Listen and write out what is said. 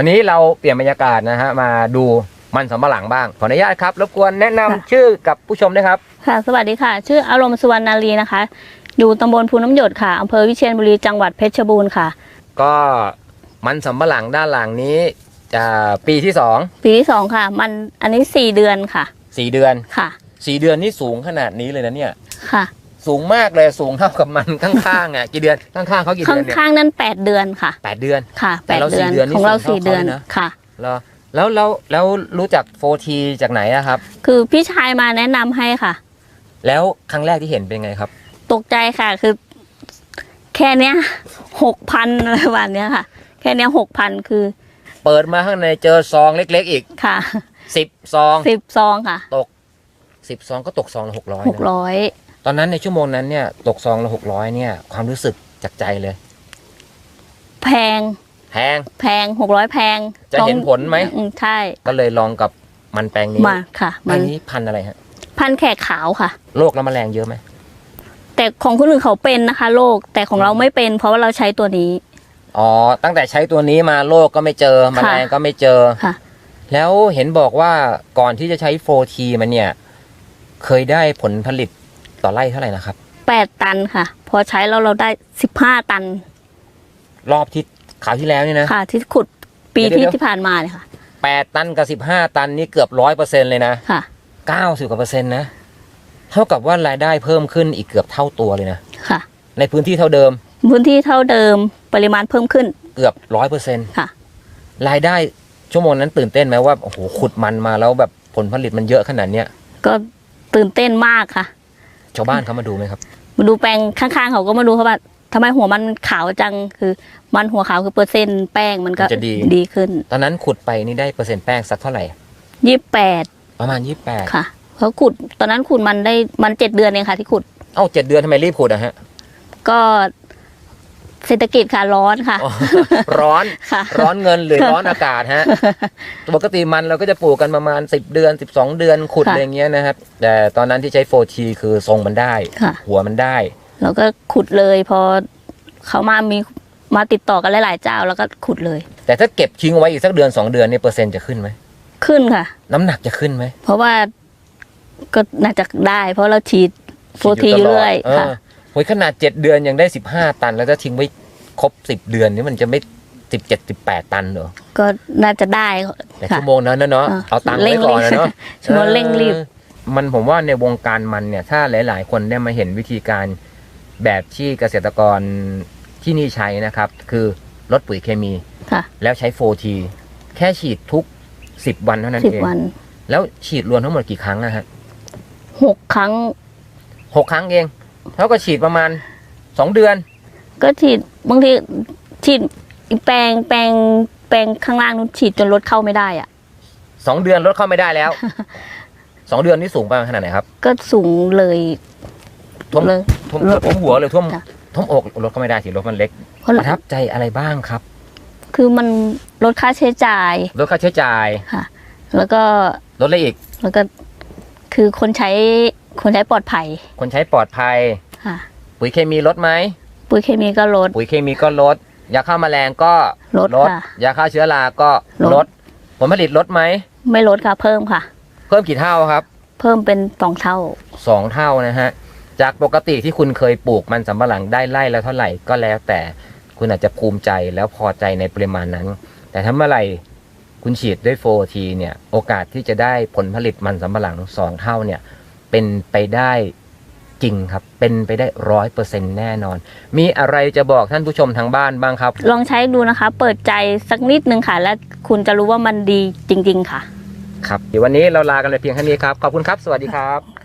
วันนี้เราเปลี่ยนบรรยากาศนะฮะมาดูมันสำปะหลังบ้างขออนุญาตครับรบกวนแนะนำชื่อกับผู้ชมด้วยครับ ค่ะ สวัสดีค่ะ ชื่ออารมณ์สุวรรณนารีนะคะ อยู่ตำบลภูน้ำหยดค่ะอำเภอวิเชียรบุรีจังหวัดเพชรบูรณ์ค่ะ ก็มันสำปะหลังด้านหลังนี้จะปีที่สองปีที่สองค่ะ มันอันนี้สี่เดือนค่ะ สี่เดือนค่ะ สี่เดือนนี่สูงขนาดนี้เลยนะเนี่ย ค่ะ สูงมากเลยสูงเท่ากับมันข้างๆอะกี่เดือนข้างๆเขากี่ข้าเดืงอนเนี่ยข้างๆนั้นแปดเดือนค่ะแปดเดือนค่ะแต่แปดเราเดือนสี่เดือนนี่ของเราสูงเท่าสี่เดือนเขาเลยนะค่ะแล้วแล้วแล้วแล้วรู้จักโฟทีจากไหนอะครับ คือพี่ชายมาแนะนำให้ค่ะ แล้วครั้งแรกที่เห็นเป็นไงครับ ตกใจค่ะคือ แค่เนี้ยหกพันอะไรประมาณเนี้ยค่ะ แค่เนี้ยหกพันคือ เปิดมาข้างในเจอซองเล็ก ๆ อีกค่ะสิบซองสิบซองค่ะสิบซองก็ตกซองละหกร้อยหกร้อย ตอนนั้นในชั่วโมงนั้นเนี่ยตกซองละหกร้อยเนี่ย ความรู้สึกจากใจเลย แพง แพง แพงหกร้อยแพงจะเห็นผลไหมอืใช่ก็เลยลองกับมันแปลงนี้มาค่ะ อัมันนนี้พันธุ์อะไรฮะพันแขกขาวค่ะ โรคและแมลงเยอะไหมแต่ของคนอื่นเขาเป็นนะคะโรคแต่ของเราไม่เป็น เพราะว่าเราใช้ตัวนี้ อ๋อตั้งแต่ใช้ตัวนี้มาโรคก็ไม่เจอแมลงก็ไม่เจอ ค่ะ แล้วเห็นบอกว่าก่อนที่จะใช้โฟทีมันเนี่ย เคยได้ผลผลิต ต่อไร่เท่าไหร่นะครับ แปดตันค่ะ พอใช้แล้วเราได้สิบห้าตันรอบที่ขาวที่แล้วเนี่ยนะ ค่ะ ที่ขุดปีเดี๋ยวที่เดี๋ยวที่ผ่านมาเนี่ยค่ะ แปดตันกับสิบห้าตันนี่เกือบร้อยเปอร์เซ็นเลยนะค่ะ เก้าสิบกว่าเปอร์เซ็นต์นะ เท่ากับว่ารายได้เพิ่มขึ้นอีกเกือบเท่าตัวเลยนะ ค่ะ ในพื้นที่เท่าเดิมพื้นที่เท่าเดิมปริมาณเพิ่มขึ้นเกือบร้อยเปอร์เซ็นต์ค่ะ รายได้ชั่วโมงนั้นตื่นเต้นไหมว่าโอ้โหขุดมันมาแล้วแบบผลผลิตมันเยอะขนาดเนี้ยก็ตื่นเต้นมากค่ะ ชาวบ้านเขามาดูไหมครับ มาดูแปลงข้างๆเขาก็มาดูเขาว่าทำไมหัวมันขาวจังคือมันหัวขาวคือเปอร์เซ็นต์แป้งมันก็มันจะดี ดีขึ้นตอนนั้นขุดไปนี่ได้เปอร์เซ็นต์แป้งสักเท่าไหร่ ยี่สิบแปดประมาณยี่สิบแปดค่ะเขาขุดตอนนั้นขุดมันได้มันเจ็ดเดือนเองค่ะที่ขุด เอ้าเจ็ดเดือนทำไมรีบขุดอะฮะ ก็ เศรษฐกิจค่ะร้อนค่ะอ๋อร้อนค่ะ ร้อนเงินหรือร้อนอากาศฮะปกติมันเราก็จะปลูกกันประมาณ 10 เดือน 12 เดือนขุดค่ะอะไรอย่างเงี้ยนะครับ แต่ตอนนั้นที่ใช้ 4T คือทรงมันได้ค่ะหัวมันได้ แล้วก็ขุดเลยพอเขามามีมาติดต่อกันหลายๆเจ้าแล้วก็ขุดเลย แต่ถ้าเก็บทิ้งเอาไว้อีกสักเดือน 2 เดือนเนี่ยเปอร์เซ็นต์จะขึ้นไหมขึ้นค่ะ น้ำหนักจะขึ้นไหมเพราะว่าก็น่าจะได้ เพราะเราฉีดโฟทีอยู่เรื่อยเอค่ะอ โอ้ยขนาด7เดือนยังได้15ตัน แล้วถ้าทิ้งไว้ครบ10เดือนนี่มันจะไม่17 18ตันเหรอ ก็น่าจะได้แต่ค่ะชั่วโมงนั้นนะเนาะอ่าเอาตังค์ไว้ก่อนนะเนาะชั่วโมงเร่งรีบออมันผมว่าในวงการมันเนี่ย ถ้าหลาย ๆ คนได้มาเห็นวิธีการแบบที่เกษตรกรที่นี่ใช้นะครับ คือลดปุ๋ยเคมีค่ะแล้วใช้ 4T แค่ฉีดทุก10วันเท่านั้นสิบเองวันแล้วฉีดรวมทั้งหมดกี่ครั้งนะฮะหกครั้งหกครั้งเอง เท่ากับฉีดประมาณ2เดือน ก็ฉีดบางทีฉีดอีกแปลงแปลงแปลงข้างล่างนู้นฉีดจนรถเข้าไม่ได้อะ2เดือนลดเข้าไม่ได้แล้ว2เดือนนี่สูงไปขนาดไหนครับ ก็สูงเลยท่วมเลยท่วมท่วมหัวเลยท่วมจ้ะท่วมอกลดเข้าไม่ได้สิรถมันเล็กเพราะประทับใจอะไรบ้างครับ คือมันลดค่าใช้จ่ายลดค่าใช้จ่ายค่ะ แล้วก็ลดอะไรอีก แล้วก็ คือคนใช้คนใช้ปลอดภัยคนใช้ปลอดภัย ค่ะ ปุ๋ยเคมีลดไหม ปุ๋ยเคมีก็ลด ปุ๋ยเคมีก็ลด ยาฆ่าแมลงก็ลดค่ะยาฆ่าเชื้อราก็ลดลดผลผลิตลดไหม ไม่ลดค่ะ เพิ่มค่ะ เพิ่มกี่เท่าครับ เพิ่มเป็นสองเท่า สองเท่านะฮะ จากปกติที่คุณเคยปลูกมันสำปะหลังได้ไร่แล้วเท่าไหร่ก็แล้วแต่คุณอาจจะภูมิใจแล้วพอใจในปริมาณนั้น แต่ถ้าเมื่อไหร่ คุณฉีดด้วยโฟทีเนี่ยโอกาสที่จะได้ผลผลิตมันสำปะหลังสองเท่าเนี่ยเป็นไปได้จริงครับ เป็นไปได้ร้อยเปอร์เซ็นแน่นอน มีอะไรจะบอกท่านผู้ชมทางบ้านบ้างครับ ลองใช้ดูนะคะ เปิดใจสักนิดนึงค่ะ และคุณจะรู้ว่ามันดีจริง ๆ ค่ะ ครับเดี๋ยววันนี้เราลากันไปเพียงเท่านี้ครับ ขอบคุณครับ สวัสดีครับ